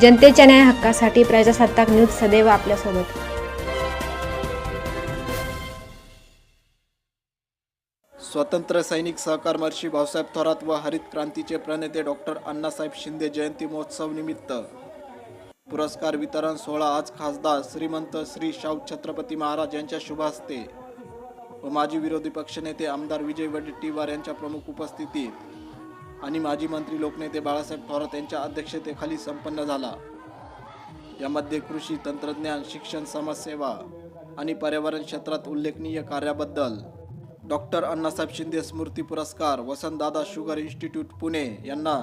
जनतेच्या न्याय हक्कासाठी प्रजासत्ताक न्यूज सदैव आपल्यासोबत. स्वतंत्र सैनिक सहकार महर्षी भाऊसाहेब थोरात व हरित क्रांतीचे प्रणेते डॉक्टर अण्णासाहेब शिंदे जयंती महोत्सव निमित्त. पुरस्कार वितरण सोहळा आज खासदार श्रीमंत श्री शाहू छत्रपती महाराज यांच्या शुभ हस्ते व माजी विरोधी पक्षनेते आमदार विजय वडेट्टीवार यांच्या प्रमुख उपस्थितीत. आणि माजी मंत्री लोकनेते बाळासाहेब थोरात यांच्या अध्यक्षतेखाली संपन्न झाला. यामध्ये कृषी तंत्रज्ञान शिक्षण समाजसेवा आणि पर्यावरण क्षेत्रात उल्लेखनीय कार्याबद्दल डॉक्टर अण्णासाहेब शिंदे स्मृती पुरस्कार वसंतदादा शुगर इन्स्टिट्यूट पुणे यांना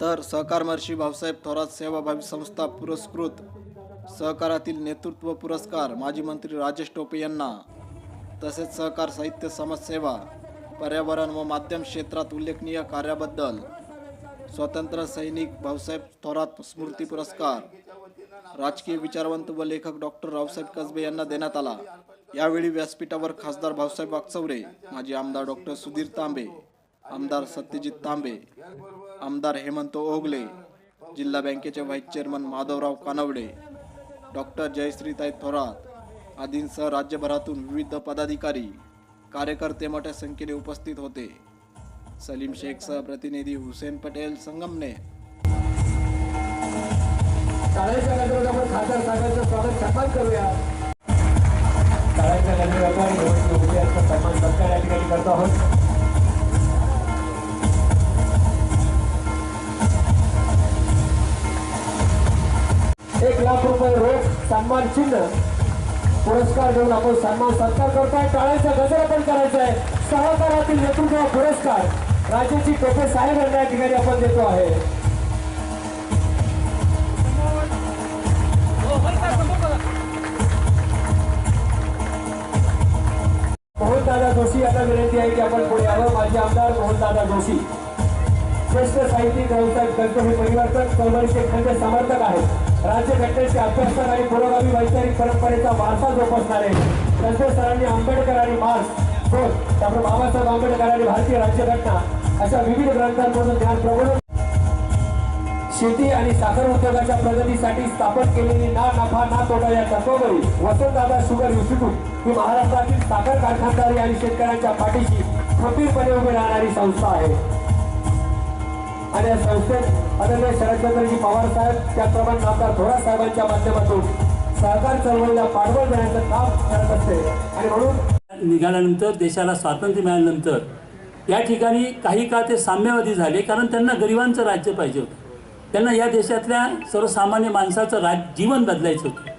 तर सहकार महर्षी भाऊसाहेब थोरात सेवाभावी संस्था पुरस्कृत सहकारातील नेतृत्व पुरस्कार माजी मंत्री राजेश टोपे यांना तसेच सहकार साहित्य समाजसेवा पर्यावरण व माध्यम क्षेत्रात उल्लेखनीय कार्याबद्दल स्वतंत्र सैनिक भाऊसाहेब थोरात स्मृती पुरस्कार राजकीय विचारवंत व लेखक डॉक्टर रावसाहेब कसबे यांना देण्यात आला. यावेळी व्यासपीठावर खासदार भाऊसाहेब वागचौरे माजी आमदार डॉक्टर सुधीर तांबे आमदार सत्यजित तांबे आमदार हेमंत ओगले जिल्हा बँकेचे vice chairman Madhavrao Kanwade doctor जयश्रीताई थोरात आदींसह राज्यभरातून विविध पदाधिकारी कार्यकर्ते मोठ्या संख्येने उपस्थित होते. सलीम शेखसह प्रतिनिधी हुसेन पटेल संगमने. करूया. आहोत. एक लाख रुपये रोख सन्मान चिन्ह. पुरस्कार देऊन आपण सन्मान सत्कार करतोय. टाळ्यांचा गजर आपण करायचा आहे सहकारातील नेतृत्व पुरस्कार. राजेची टोपे साहेब यांना या ठिकाणी आपण देतो आहे. मोहनदादा जोशी यांना विनंती आहे की आपण पुढे यावं. माजी आमदार मोहनदादा जोशी. ज्येष्ठ साहित्यिक व्यवसाय ग्रंथ हे परिवर्तन चळवळीचे खंड समर्थक आहेत. राज्यघटनेचे अभ्यासकार आणि पुरोगामी वैचारिक परंपरेचा वारसा जोपासणारे संजय सरांनी आंबेडकर आणि मार्क्स दोन त्यामुळे बाबासाहेब आंबेडकर आणि भारतीय राज्यघटना अशा विविध ग्रंथांमधून ज्ञान प्रबोधन शेती आणि साखर उद्योगाच्या प्रगतीसाठी स्थापन केलेली ना नफा ना तोटा या तत्वावरील वसंतदादा शुगर इन्स्टिट्यूट ही महाराष्ट्रातील साखर कारखानदारी आणि शेतकऱ्यांच्या पाठीशी खंबीरपणे उभी राहणारी संस्था आहे. आणि या संस्थेत आदरणीय शरदचंद्रजी पवार साहेब त्याचप्रमाणे आमदार थोरात साहेबांच्या माध्यमातून सहकार चळवळीला पाठबळ देण्याचं काम करत असते. आणि म्हणून निघाल्यानंतर देशाला स्वातंत्र्य मिळाल्यानंतर या ठिकाणी काही काळ ते साम्यवादी झाले कारण त्यांना गरिबांचं राज्य पाहिजे होतं. त्यांना या देशातल्या सर्वसामान्य माणसाचं राज जीवन बदलायचं होतं.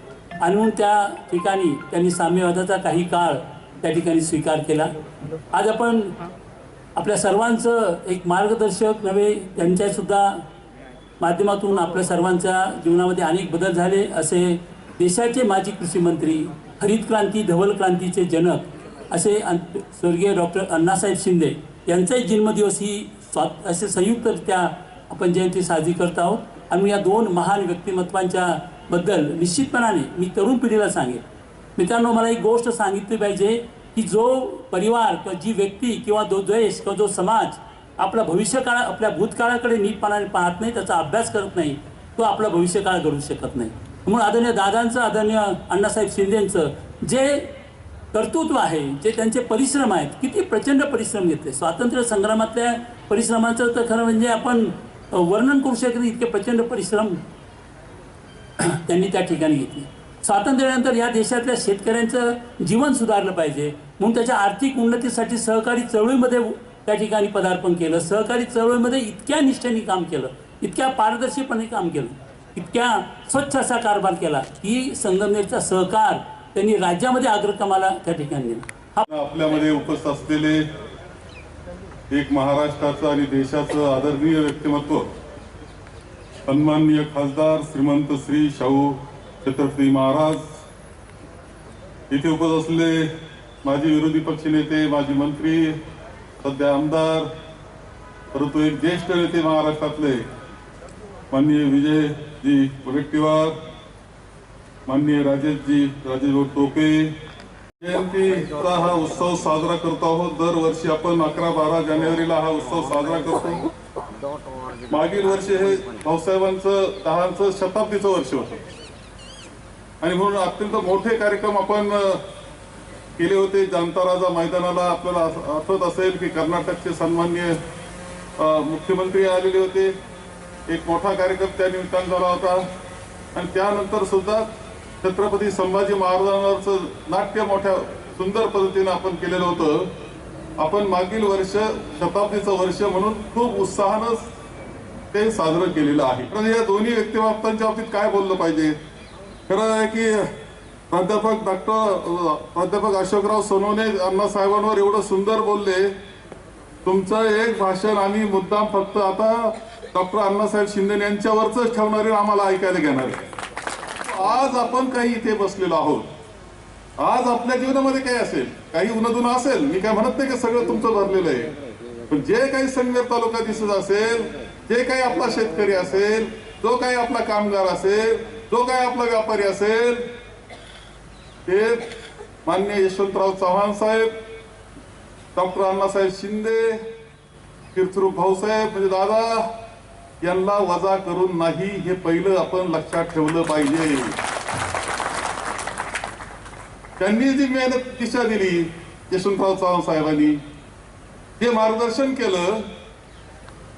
आणि म्हणून त्या ठिकाणी त्यांनी साम्यवादाचा काही काळ त्या ठिकाणी स्वीकार केला. आज आपण आपल्या सर्वांचं एक मार्गदर्शक नव्हे त्यांच्यासुद्धा माध्यमातून आपल्या सर्वांच्या जीवनामध्ये अनेक बदल झाले असे देशाचे माजी कृषी मंत्री हरित क्रांती धवल क्रांतीचे जनक असे अन- स्वर्गीय डॉक्टर अण्णासाहेब शिंदे यांचाही जन्मदिवस ही स्वा असे संयुक्तरित्या आपण जयंती साजरी करत आहोत. आणि या दोन महान व्यक्तिमत्वांच्या बद्दल निश्चितपणाने मी तरुण पिढीला सांगेन. मित्रांनो मला एक गोष्ट सांगितली पाहिजे. की जो परिवार किंवा जी व्यक्ती किंवा जो देश किंवा जो समाज आपला भविष्यकाळ आपल्या भूतकाळाकडे नीटपणाने पाहत नाही त्याचा अभ्यास करत नाही तो आपला भविष्यकाळ घडू शकत नाही. म्हणून आदरणीय दादांचं आदरणीय अण्णासाहेब शिंदेंचं जे कर्तृत्व आहे जे त्यांचे परिश्रम आहेत किती प्रचंड परिश्रम घेतले. स्वातंत्र्य संग्रामातल्या परिश्रमाचं तर खरं म्हणजे आपण वर्णन करू शकत नाही इतके प्रचंड परिश्रम त्यांनी त्या ठिकाणी घेतली. स्वातंत्र्यानंतर या देशातल्या शेतकऱ्यांचं जीवन सुधारलं पाहिजे. म्हणून त्याच्या आर्थिक उन्नतीसाठी सहकारी चळवळीमध्ये त्या ठिकाणी पदार्पण केलं. सहकारी चळवळीमध्ये इतक्या निष्ठेने काम केलं. इतक्या पारदर्शीपणे काम केलं. इतक्या स्वच्छ असा कारभार केला. की संगमनेरचा सहकार त्यांनी राज्यामध्ये अग्रक्रमाला त्या ठिकाणी. आपल्यामध्ये उपस्थित असलेले एक महाराष्ट्राचं आणि देशाचं आदरणीय व्यक्तिमत्व सन्माननीय खासदार श्रीमंत श्री शाहू छत्रपती महाराज इथे उपस्थित असलेले माजी विरोधी पक्षनेते माजी मंत्री सध्या आमदार परंतु एक ज्येष्ठ नेते महाराष्ट्रातले माननीय विजयजी वडेट्टीवार माननीय राजेशजी राजेश टोपे जयंतीचा हा उत्सव साजरा करतो आहोत. दरवर्षी आपण अकरा बारा जानेवारीला हा उत्सव साजरा करतो. मागील वर्ष हे भाऊसाहेबांचं दहाचं शताब्दीचं वर्ष होतं. आणि म्हणून अत्यंत मोठे कार्यक्रम आपण केले होते. जनता राजा मैदानाला आपल्याला आठवत असेल की कर्नाटकचे सन्मान्य मुख्यमंत्री आलेले होते. एक मोठा कार्यक्रम त्या निमित्तानं झाला होता. आणि त्यानंतर सुद्धा छत्रपती संभाजी महाराजांवरचं नाट्य मोठ्या सुंदर पद्धतीनं आपण केलेलं होतं. आपण मागील वर्ष शताब्दीचं वर्ष म्हणून खूप उत्साहानं ते साजरं केलेलं आहे. पण या दोन्ही व्यक्तिमत्वांच्या बाबतीत काय बोललं पाहिजे? खरं आहे की प्राध्यापक डॉक्टर प्राध्यापक अशोकराव सोनवणे अण्णासाहेबांवर एवढं सुंदर बोलले. तुमचं एक भाषण आम्ही मुद्दाम फक्त आता डॉक्टर अण्णासाहेब शिंदे यांच्यावरच ठेवणारे आम्हाला ऐकायला घेणार आहे. आज आपण काही इथे बसलेलो आहोत. आज आपल्या जीवनामध्ये काय असेल काही उन्हदुन असेल मी काय म्हणत नाही की सगळं तुमचं भरलेलं आहे. पण जे काही संगमेर तालुका दिसत असेल जे काही आपला शेतकरी असेल जो काही आपला कामगार असेल जो काही आपला व्यापारी असेल ते मान्य यशवंतराव चव्हाण साहेब डॉक्टर अण्णासाहेब शिंदे कीर्तिरूप भाऊसाहेब म्हणजे दादा यांना वजा करून नाही हे पहिलं आपण लक्षात ठेवलं पाहिजे. त्यांनी जी मेहनत दिशा दिली यशवंतराव चव्हाण साहेबांनी जे मार्गदर्शन केलं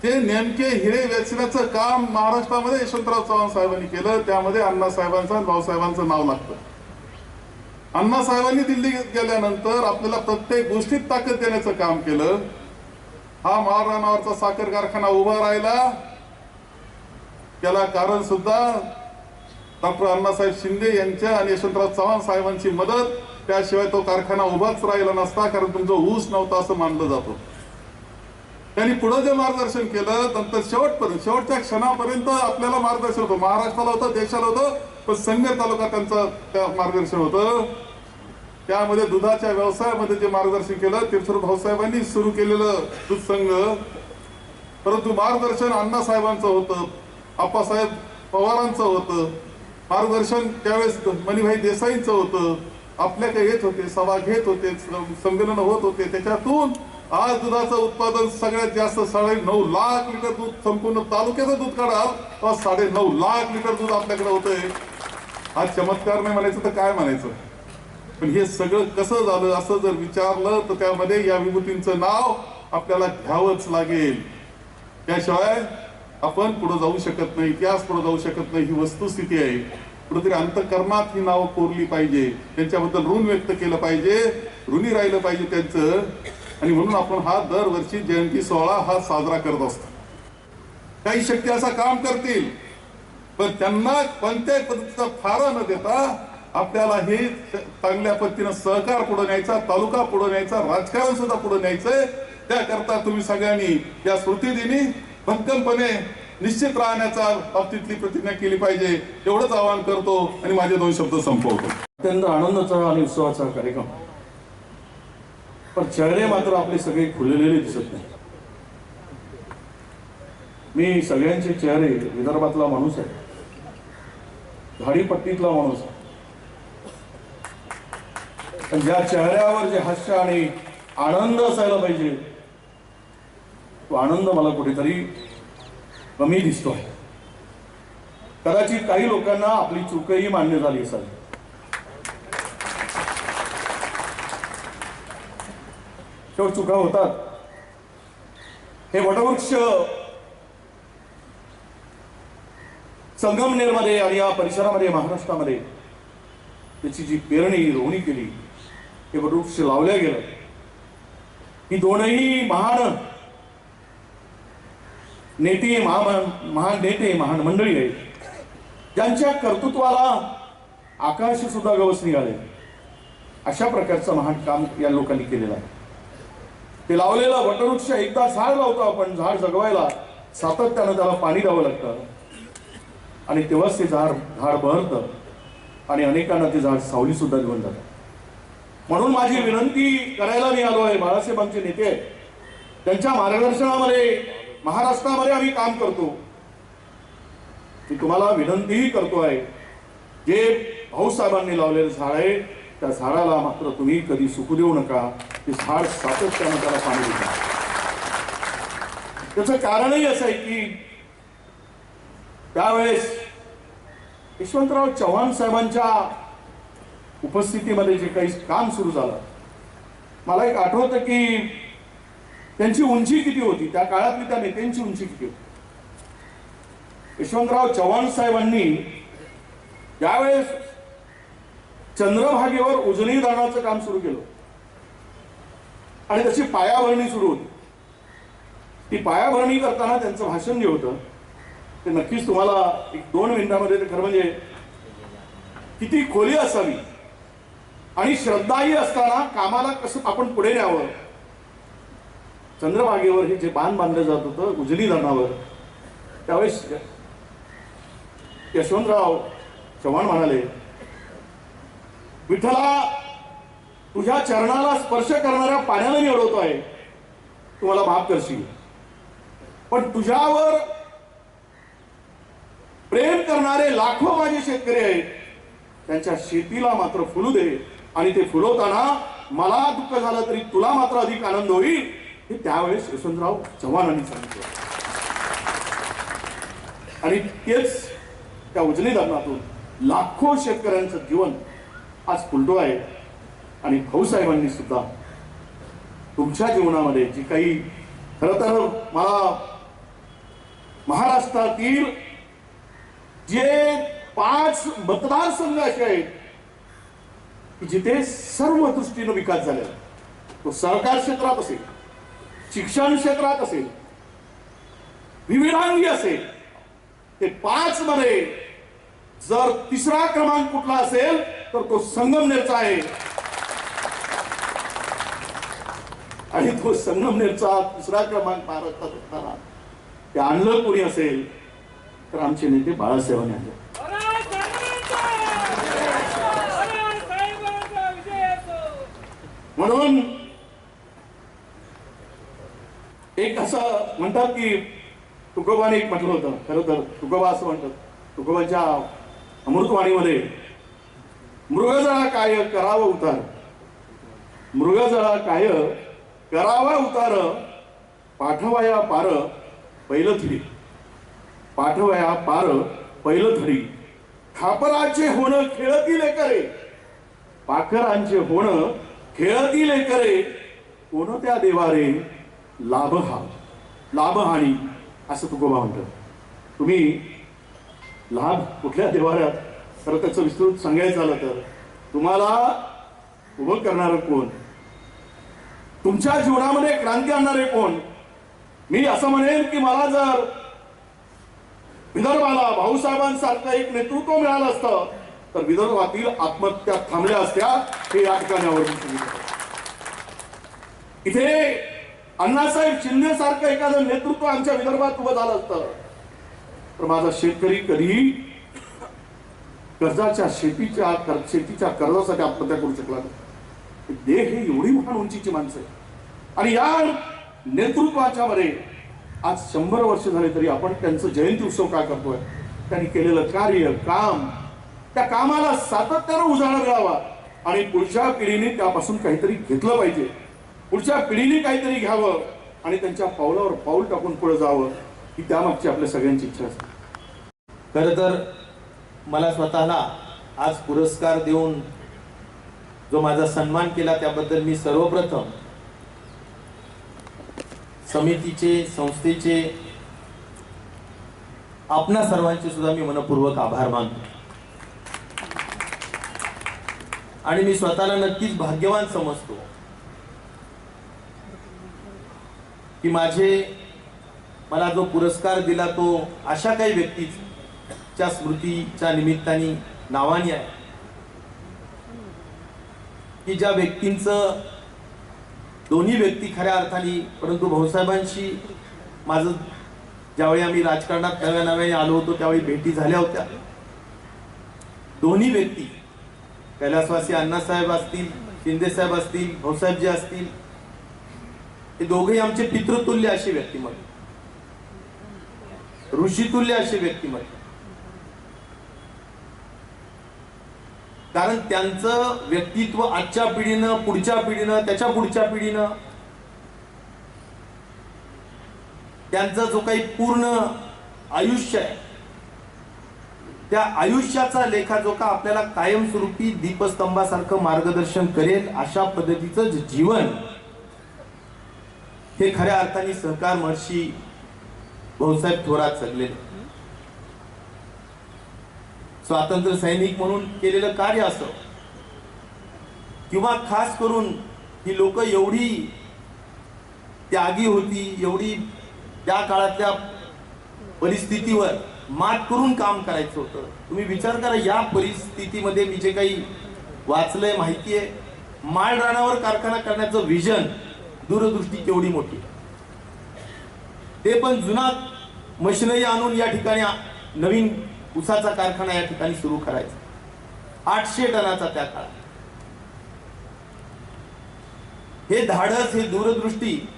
ते नेमके हिरे वेचण्याचं काम महाराष्ट्रामध्ये यशवंतराव चव्हाण साहेबांनी केलं. त्यामध्ये अण्णासाहेबांचं आणि भाऊसाहेबांचं नाव लागतं. अण्णासाहेबांनी दिल्लीत गेल्यानंतर आपल्याला प्रत्येक गोष्टीत ताकद देण्याचं काम केलं. हा महाराणावरचा साखर कारखाना उभा राहिला. त्याला कारण सुद्धा डॉक्टर अण्णासाहेब शिंदे यांच्या आणि यशवंतराव चव्हाण साहेबांची मदत. त्याशिवाय तो कारखाना उभाच राहिला नसता कारण तुमचा ऊस नव्हता असं मानलं जातं. त्यांनी पुढे जे मार्गदर्शन केलं नंतर शेवटपर्यंत शेवटच्या क्षणापर्यंत आपल्याला मार्गदर्शन होतं. महाराष्ट्राला होतं देशाला होतं पण संगमेर तालुका त्यांचं त्या मार्गदर्शन होतं. त्यामध्ये दुधाच्या व्यवसायामध्ये जे मार्गदर्शन केलं तीर्थर भाऊसाहेबांनी सुरू केलेलं दूध संघ. परंतु मार्गदर्शन अण्णासाहेबांचं होतं आप्पासाहेब पवारांचं होतं. मार्गदर्शन त्यावेळेस मणिभाई देसाईंचं होतं. आपल्याकडे येत होते सभा घेत होते संमेलन होत होते. त्याच्यातून आज दुधाचं उत्पादन सगळ्यात जास्त साडे नऊ लाख लिटर दूध संपूर्ण तालुक्याचं दूध काढा. तर साडे नऊ लाख लिटर दूध आपल्याकडे होतंय. हा चमत्कार नाही म्हणायचं तर काय म्हणायचं? पण हे सगळं कसं झालं असं जर विचारलं तर त्यामध्ये या विभूतींचं नाव आपल्याला घ्यावंच लागेल. त्याशिवाय आपण पुढे जाऊ शकत नाही इतिहास पुढे जाऊ शकत नाही ही वस्तुस्थिती आहे. कुठेतरी अंतकरणात ही नावं कोरली पाहिजे. त्यांच्याबद्दल ऋण व्यक्त केलं पाहिजे. ऋणी राहिलं पाहिजे त्यांचं. आणि म्हणून आपण हा दरवर्षी जयंती सोहळा हा साजरा करत असतो. काही शक्ती असं काम करतील पण त्यांना कोणत्याही पद्धतीचा फारा न देता आपल्याला हे चांगल्या पद्धतीनं सहकार पुढे न्यायचा तालुका पुढे न्यायचा राजकारण सुद्धा पुढे न्यायचंय. त्याकरता तुम्ही सगळ्यांनी या स्मृतिदिनी भक्कमपणे निश्चित राहण्याचा बाबतीतली प्रतिज्ञा केली पाहिजे. एवढंच आवाहन करतो आणि माझे दोन शब्द संपवतो. अत्यंत आनंदाचा आणि उत्सवाचा कार्यक्रम. पण चेहरे मात्र आपले सगळे खुललेले दिसत नाही. मी सगळ्यांचे चेहरे विदर्भातला माणूस आहे. झाडीपट्टीतला माणूस आहे. पण ज्या चेहऱ्यावर जे हास्य आणि आनंद असायला पाहिजे तो आनंद मला कुठेतरी कमी दिसतो आहे कदाचित काही लोकांना आपली चूकही मान्य झाली असावी. शेवट चुका होतात. हे वटवृक्ष संगमनेरमध्ये आणि या परिसरामध्ये महाराष्ट्रामध्ये त्याची जी पेरणी रोवणी केली हे वटवृक्ष लावल्या गेलं. ही दोनही महान नेते महान महान नेते महान मंडळी आहेत. ज्यांच्या कर्तृत्वाला आकाश सुद्धा गवस निघाले अशा प्रकारचं महान काम या लोकांनी केलेलं आहे. ते लावलेला वटवृक्ष एकदा झाड लावतो आपण झाड जगवायला सातत्यानं त्याला पाणी द्यावं लागतं. आणि तेव्हाच ते झाड झाड बहरतं. आणि अनेकांना ते झाड सावली सुद्धा घेऊन जातात म्हणून माझी विनंती करायला मी आलो आहे बाळासाहेब आमचे नेते आहेत. त्यांच्या मार्गदर्शनामध्ये महाराष्ट्रामध्ये आम्ही काम करतो. मी तुम्हाला विनंतीही करतो आहे. जे भाऊसाहेबांनी लावलेलं झाड आहे त्या झाडाला मात्र तुम्ही कधी सुकू देऊ नका. ते झाड सातत्यानं त्याला पाणी देता. त्याचं कारणही असं आहे की त्यावेळेस यशवंतराव चव्हाण साहेबांच्या उपस्थितीमध्ये जे काही काम सुरू झालं मला एक आठवतं की त्यांची उंची किती होती? त्या काळातली त्या नेत्यांची उंची किती होती? यशवंतराव चव्हाण साहेबांनी ज्यावेळेस चंद्रभागेवर उजनी धरणाचं काम सुरू केलं. आणि त्याची पायाभरणी सुरू होती. ती पायाभरणी करताना त्यांचं भाषण जे होतं ते नक्कीच तुम्हाला एक दोन मिनिटामध्ये ते खरं म्हणजे किती खोली असावी आणि श्रद्धाही असताना कामाला कसं आपण पुढे न्यावं. चंद्रभागेवर हे जे बांध बांधलं जात होतं उजनी धरणावर त्यावेळेस यशवंतराव चव्हाण म्हणाले विठ्ठला तुझ्या चरणाला स्पर्श करणाऱ्या पाण्याने मी तू तुम्हाला माफ करशील. पण तुझ्यावर प्रेम करणारे लाखो माझे शेतकरी आहेत. त्यांच्या शेतीला मात्र फुलू दे. आणि ते फुलवताना मला दुःख झालं तरी तुला मात्र अधिक आनंद होईल हे त्यावेळेस यशवंतराव चव्हाणांनी सांगितलं. आणि तेच त्या उजनी धरणातून लाखो शेतकऱ्यांचं जीवन आज फुलतो आहे. आणि भाऊसाहेबांनी सुद्धा तुमच्या जीवनामध्ये जी काही खरं तर मला महाराष्ट्रातील जे पाच मतदारसंघ असे आहेत की जिथे सर्व दृष्टीनं विकास झालेला तो सरकार क्षेत्रात असेल शिक्षण क्षेत्रात असेल विविधांगी असेल ते पाच मध्ये जर तिसरा क्रमांक कुठला असेल तर तो संगमनेरचा आहे. आणि तो संगमनेरचा दुसरा क्रमांक महाराष्ट्रात असताना ते आणलं कोणी असेल तर आमचे नेते बाळासाहेबांनी आणलं म्हणून एक असं म्हणतात की तुकोबाने एक म्हटलं होतं. खरं तर तुकोबा असं म्हणतात. तुकोबाच्या अमृतवाणीमध्ये मृगजळा काय करावं उतार? मृगजळा काय करावा उतार? पाठवाया पार पहिलं थरी पाठवया पार पहिलं थरी खापराचे होणं खेळतील करे पाखरांचे होणं खेळतील करे कोणत्या देवारे लाभ हा? लाभहानी असं तुकोबा म्हणतात तुम्ही लाभ कुठल्या देवाऱ्यात खरं त्याचं विस्तृत सांगायचं झालं तर. तुम्हाला उभं करणारं कोण? तुमच्या जीवनामध्ये क्रांती आणणारे कोण? मी असं म्हणेन की मला जर विदर्भाला भाऊसाहेबांसारखं एक नेतृत्व मिळालं असतं तर विदर्भातील आत्महत्या थांबल्या असत्या हे या ठिकाणी इथे अण्णासाहेब शिंदे सारखं एखादं नेतृत्व आमच्या विदर्भात उभं झालं असतं तर माझा शेतकरी कधीही कर्जाच्या शेतीच्या कर- शेतीच्या कर्जासाठी आत्महत्या करू शकला देह ही एवढी महान उंचीची माणसं आहे आणि या नेतृत्वाच्या मध्ये आज शंभर वर्ष झाले तरी आपण त्यांचं जयंती उत्सव का करतोय? त्यांनी केलेलं कार्य काम त्या कामाला सातत्यानं उजाळा मिळावा. आणि पुढच्या पिढीने त्यापासून काहीतरी घेतलं पाहिजे. पुढच्या पिढीने काहीतरी घ्यावं. आणि त्यांच्या पावलावर पाऊल टाकून पुढे जावं ही त्यामागची आपल्या सगळ्यांची इच्छा असते. खरं तर मला स्वतःला आज पुरस्कार देऊन जो माझा सन्मान केला त्याबद्दल मी सर्वप्रथम समितीचे संस्थेचे आपणा सर्वांचे सुद्धा मी मनपूर्वक आभार मानतो. आणि मी स्वतःला नक्कीच भाग्यवान समजतो की माझे मला जो पुरस्कार दिला तो अशा काही च्या स्मृतीच्या निमित्ताने नावाने आहे. की ज्या व्यक्तींचं दोन्ही व्यक्ती खऱ्या अर्थाने परंतु भाऊसाहेबांशी माझं ज्यावेळी आम्ही राजकारणात नव्या नव्याने आलो होतो त्यावेळी भेटी झाल्या होत्या. दोन्ही व्यक्ती कैलासवासी अण्णासाहेब असतील शिंदेसाहेब असतील भाऊसाहेब जे असतील हे दोघेही आमचे पितृतुल्य असे व्यक्तिमत्व. ऋषितुल्य असे व्यक्तिमत्व. कारण त्यांचं व्यक्तित्व आजच्या पिढीनं पुढच्या पिढीनं त्याच्या पुढच्या पिढीनं त्यांचा जो काही पूर्ण आयुष्य आहे त्या आयुष्याचा लेखाजोखा आपल्याला कायमस्वरूपी दीपस्तंभासारखं मार्गदर्शन करेल अशा पद्धतीचं जीवन हे खऱ्या अर्थाने सहकार महर्षी भाऊसाहेब थोरात जगलेले स्वातंत्र्य सैनिक म्हणून केलेलं कार्य असो. किंवा खास करून ही लोक एवढी त्यागी होती एवढी त्या काळातल्या परिस्थितीवर मात करून काम करायचं होतं. तुम्ही विचार करा या परिस्थितीमध्ये मी जे काही वाचलंय माहिती आहे. माळ रानावर कारखाना करण्याचं विजन दूरदृष्टी केवढी मोठी ते पण जुना मशिनरी आणून या ठिकाणी नवीन उसाचा कारखाना या ठिकाणी सुरू करायचा. आठशे टनाचा त्या काळात. हे धाडस हे दूरदृष्टी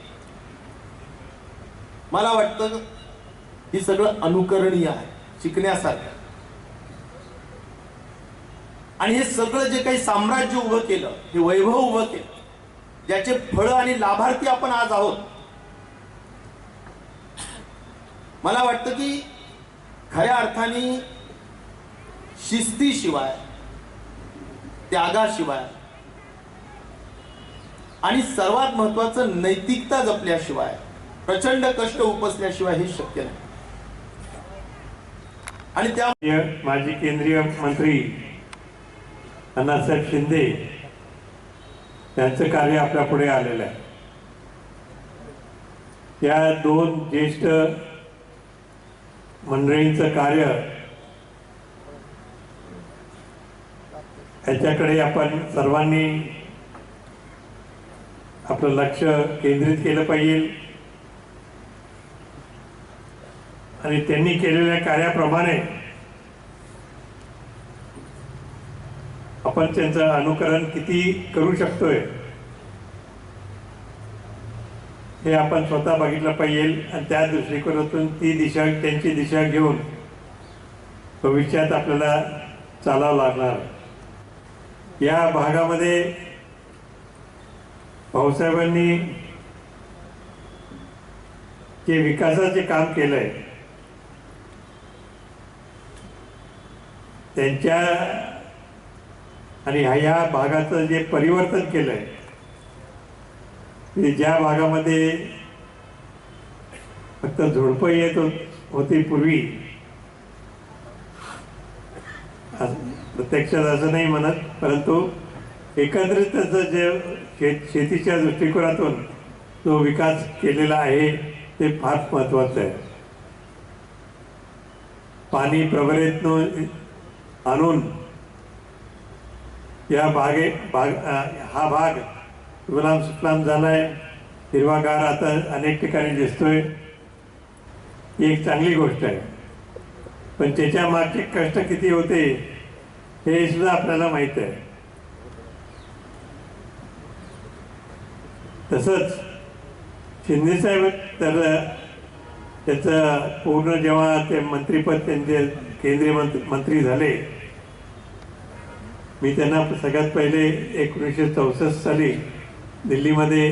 मला वाटतं हे सगळं अनुकरणीय आहे शिकण्यासारखं. आणि हे सगळं जे काही साम्राज्य उभं केलं हे वैभव उभं केलं ज्याचे फळ आणि लाभार्थी आपण आज आहोत. मला वाटतं की खऱ्या अर्थाने शिस्तीशिवाय त्यागाशिवाय आणि सर्वात महत्वाचं नैतिकता जपल्याशिवाय प्रचंड कष्ट उपसल्याशिवाय हे शक्य नाही. आणि त्या माजी केंद्रीय मंत्री अण्णासाहेब शिंदे यांचं कार्य आपल्या पुढे आलेलं आहे. त्या दोन ज्येष्ठ मंडळींचं कार्य. याच्याकडे आपण सर्वांनी आपलं लक्ष केंद्रित केलं पाहिजे. आणि त्यांनी केलेल्या कार्याप्रमाणे आपण त्यांचं अनुकरण किती करू शकतोय. हे आपण स्वतः बघितलं पाहिजे आणि त्या दृष्टिकोनातून ती दिशा त्यांची दिशा घेऊन भविष्यात आपल्याला चालावं लागणार. या भागामध्ये भाऊसाहेबांनी जे विकासाचे काम केलंय त्यांच्या आणि ह्या भागाचं जे परिवर्तन केलंय की ज्या भागामध्ये फक्त झुडपं येत होती पूर्वी. प्रत्यक्षात असं नाही म्हणत परंतु एकंदरीत त्याचं जे शेत शेतीच्या दृष्टिकोनातून जो विकास केलेला आहे ते फार महत्वाचं आहे. पाणी प्रवरेतनं आणून या बागे बाग हा भाग सुफलाम झाला झालाय. हिरवागार आता अनेक ठिकाणी दिसतोय. ही एक चांगली गोष्ट आहे. पण त्याच्या मागचे कष्ट किती होते हे सुद्धा आपल्याला माहीत आहे. तसंच शिंदेसाहेब तर त्याचं पूर्ण जेव्हा ते मंत्रीपद त्यांचे केंद्रीय मंत्री मंत्री झाले मी त्यांना सगळ्यात पहिले एकोणीसशे चौसष्ट साली दिल्लीमध्ये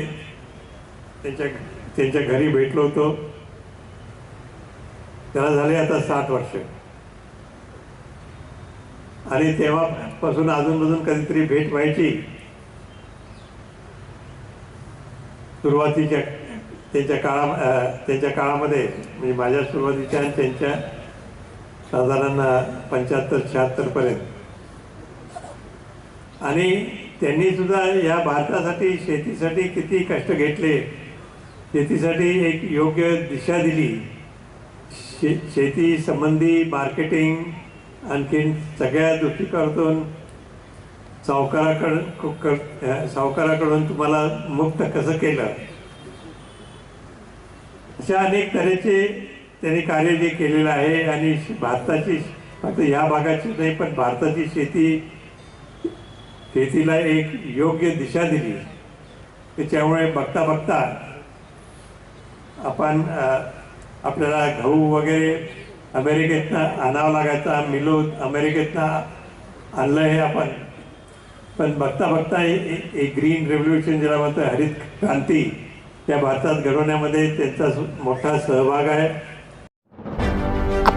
त्यांच्या त्यांच्या घरी भेटलो होतो. त्याला झाले आता साठ वर्ष. आणि तेव्हापासून अजूनमधून कधीतरी भेट व्हायची. सुरुवातीच्या त्यांच्या काळा त्यांच्या काळामध्ये म्हणजे माझ्या सुरुवातीच्या आणि त्यांच्या साधारण पंच्याहत्तर शहात्तरपर्यंत आणि त्यांनी सुद्धा या भारतासाठी शेतीसाठी किती कष्ट घेतले. शेतीसाठी एक योग्य दिशा दिली. शे शेती संबंधी मार्केटिंग आणखीन सगळ्या दृष्टिकोनातून सावकाराकडून सावकाराकडून तुम्हाला मुक्त कसं केलं? अशा अनेक तऱ्हेचे त्यांनी कार्य जे केलेलं आहे आणि भारताची फक्त ह्या भागाची नाही पण भारताची शेती शेतीला एक योग्य दिशा दिली. त्याच्यामुळे बघता बघता आपण आपल्याला गहू वगैरे अमेरिकेतनं आणावं लागायचा मिलो अमेरिकेतनं आणलं हे आपण. पण बघता बघता एक ग्रीन रेव्होल्युशन ज्याला म्हणतं हरित क्रांती त्या भारतात घडवण्यामध्ये त्यांचा सु- मोठा सहभाग आहे.